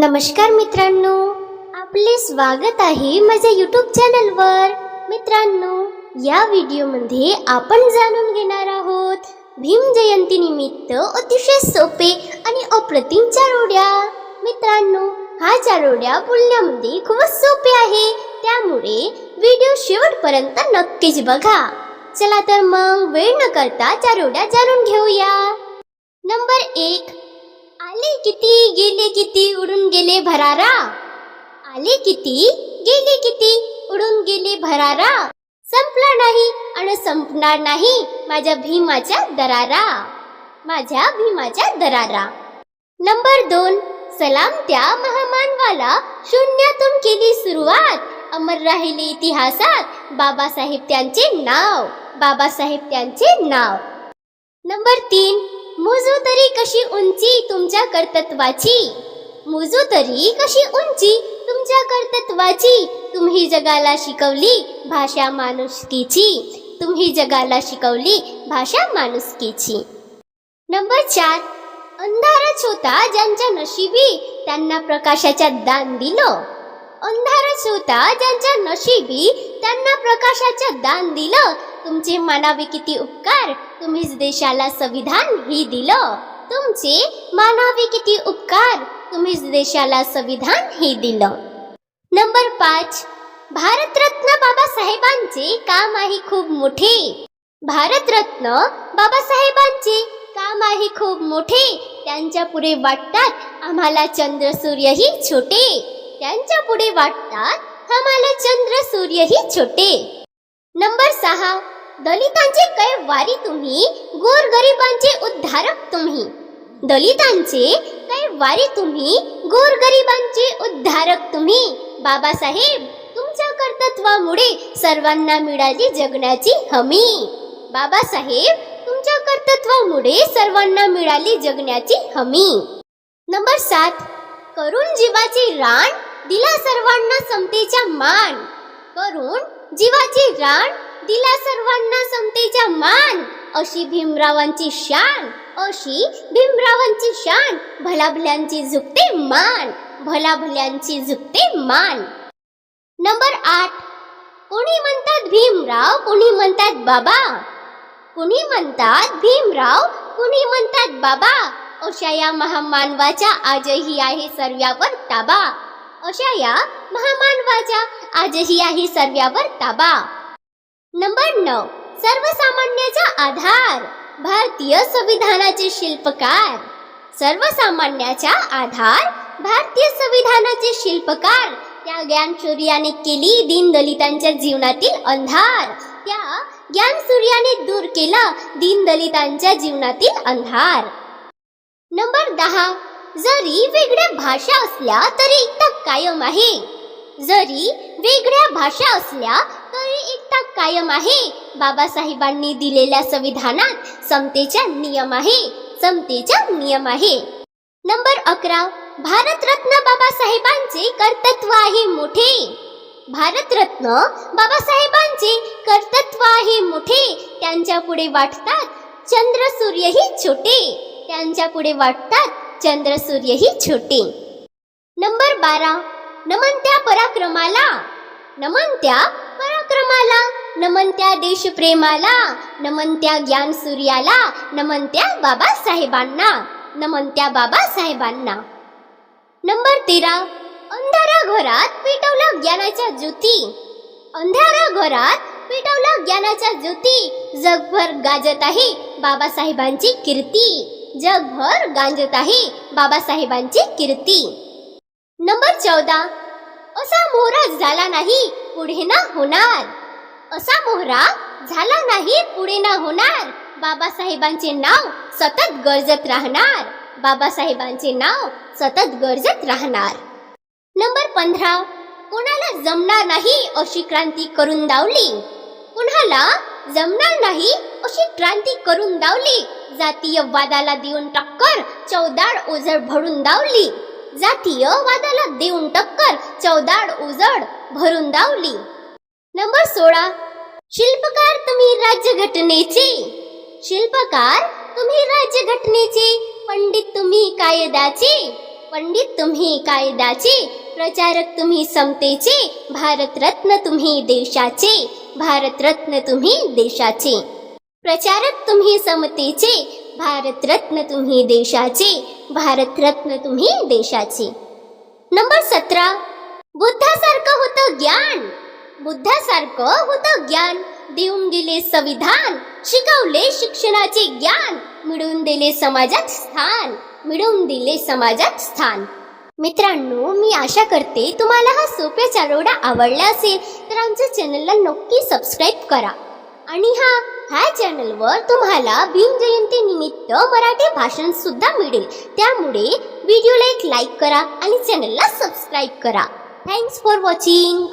नमस्कार मित्रांनो आपले स्वागत आहे माझ्या यूट्यूब चॅनलवर मित्रांनो या व्हिडिओमध्ये आपण जाणून घेणार आहोत भीम जयंती निमित्त अतिशय सोपे आणि अप्रतिम चारोड्या. मित्रांनो हा चारोड्या बोलण्यामध्ये खूपच सोपे आहे त्यामुळे व्हिडिओ शेवटपर्यंत नक्कीच बघा. चला तर मग वेळ न करता चारोड्या जाणून घेऊया. नंबर एक आले किती गेले किती उडून गेले भरारा? आले किती गेले किती उडून गेले भरारा? संपला नाही आणि संपणार नाही माझ्या भीमाच्या दरारा. माझ्या भीमाच्या दरारा. नंबर दोन सलाम त्या महामानवाला. शून्यातून केली सुरुवात. अमर राहिले इतिहासात. बाबासाहेब त्यांचे नाव. बाबासाहेब त्यांचे नाव. नंबर तीन मोजू तरी कशी उंची तुमच्या कर्तृत्वाची? मोजू तरी कशी उंची तुमच्या कर्तत्वाची? तुम्ही जगाला शिकवली भाषा माणुसकीची. तुम्ही जगाला शिकवली भाषा माणुसकीची. नंबर चार. अंधारच होता ज्यांच्या नशिबी त्यांना प्रकाशाच्या दान दिलं. अंधारच होता ज्यांच्या नशिबी त्यांना प्रकाशाच्या दान दिलं. तुमचे मानावे किती उपकार. तुम्हीच देशाला संविधान ही दिलं. तुमचे मानावे किती उपकार. तुम्हीच देशाला संविधान ही दिलं. नंबर पाच. भारतरत्न बाबासाहेबांचे काम आहे खूप मोठे. भारतरत्न बाबासाहेबांचे काम आहे खूप मोठे. त्यांच्या पुढे वाटतात आम्हाला चंद्र सूर्यही छोटे. त्यांच्या पुढे वाटतात आम्हाला चंद्र सूर्यही छोटे. नंबर सहा दलितांचे कैवारी तुम्ही गोरगरिबांचे उद्धारक तुम्ही. दलितांचे कैवारी तुम्ही गोरगरिबांचे उद्धारक तुम्ही. बाबासाहेब तुमच्या कर्तृत्वामुळे सर्वांना मिळाली जगण्याची हमी. बाबासाहेब तुमच्या कर्तृत्वामुळे सर्वांना मिळाली जगण्याची हमी. नंबर सात करून जीवाचे रान दिला सर्वांना समतेचा मान. करून जीवाची राण दिला सर्वांना समतेचा मान. अशी भीमरावांची शान अशी भीमरावांची शान भलाभल्यांची झुकते मान भलाभल्यांची झुकते मान. नंबर आठ. कोणी म्हणतात भीमराव कोणी म्हणतात बाबा? कोणी म्हणतात भीमराव कोणी म्हणतात बाबा? अशा या महामानवाच्या आजही आहे सर्व्यावर ताबा. अशा या महामानवाच्या आजही आहे सर्व्यावर ताबा. नंबर नऊ. सर्वसामान्याचा आधार. भारतीय संविधानाचे शिल्पकार. सर्वसामान्याचा आधार. भारतीय संविधानाचे शिल्पकार. त्या ज्ञानचोर्याने केली दीनदलितांच्या जीवनातील अंधार. त्या ज्ञानसूर्याने दूर केला दीनदलितांच्या जीवनातील अंधार. नंबर दहा. जरी वेगळ्या भाषा असल्या तरी एकता कायम आहे. जरी वेगळ्या भाषा असल्या तरी एकता कायम आहे. बाबासाहेबांनी दिलेल्या संविधानात समतेचा नियम आहे. समतेचा नियम आहे. नंबर अकरा. भारतरत्न बाबासाहेबांचे कर्तृत्व आहे मोठे. भारतरत्न बाबासाहेबांचे कर्तृत्व आहे मोठे. त्यांच्या पुढे वाटतात चंद्र सूर्यही छोटे. त्यांच्या पुढे वाटतात चंद्र सूर्यही छोटे. नंबर बारा. नमन त्या पराक्रमाला. नमन त्या पराक्रमाला. नमन त्या देशप्रेमाला. नमन त्या ज्ञान सूर्याला. नमन त्या बाबासाहेबांना. नमन त्या बाबासाहेबांना. नंबर तेरा. अंधारा घरात पेटवला ज्ञानाच्या ज्योती. अंधारा घरात पेटवला ज्ञानाच्या ज्योती. जगभर गाजत आहे बाबासाहेबांची कीर्ती. जगभर गांजत आहे बाबासाहेबांची कीर्ती. नंबर चौदा. असा मोहरा झाला नाही पुढे ना होणार. असा मोहरा झाला नाही पुढे ना होणार. बाबासाहेबांचे नाव सतत गरजत राहणार. बाबासाहेबांचे नाव सतत गरजत राहणार. नंबर पंधरा. कोणाला जमणार नाही अशी क्रांती करून दावली. कुणाला जमणार नाही अशी क्रांती करून दावली. जातीय वादाला देऊन टक्कर चौदाड ओझड भरून दावली. जातीय वादाला देऊन टक्कर चौदाड ओझड भरून दावली. नंबर सोळा. शिल्पकार तुम्ही राज्यघटनेचे. शिल्पकार तुम्ही राज्यघटनेचे. पंडित तुम्ही कायदाचे पंडित तुम्ही कायदाचे प्रचारक तुम्ही समतेचे. भारतरत्न तुम्ही देशाचे. भारतरत्न तुम्ही देशाचे. प्रचारक तुम्ही समतेचे भारतरत्न तुम्ही देशाचे भारतरत्न तुम्ही देशाचे. नंबर सतरा बुद्धासारखं होतं ज्ञान. बुद्धासारखं होतं ज्ञान. देऊन दिले संविधान शिकवले शिक्षणाचे ज्ञान. मिळवून दिले समाजात स्थान मिळवून दिले समाजात स्थान. मित्रांनो मी आशा करते तुम्हाला हा सोप्या चारोडा आवडला असेल तर आमच्या चॅनलला नक्की सबस्क्राईब करा. आणि हा ह्या चॅनलवर तुम्हाला भीमजयंती निमित्त मराठी भाषण सुद्धा मिळेल. त्यामुळे व्हिडिओला एक लाईक करा आणि चॅनलला सबस्क्राईब करा. Thanks for watching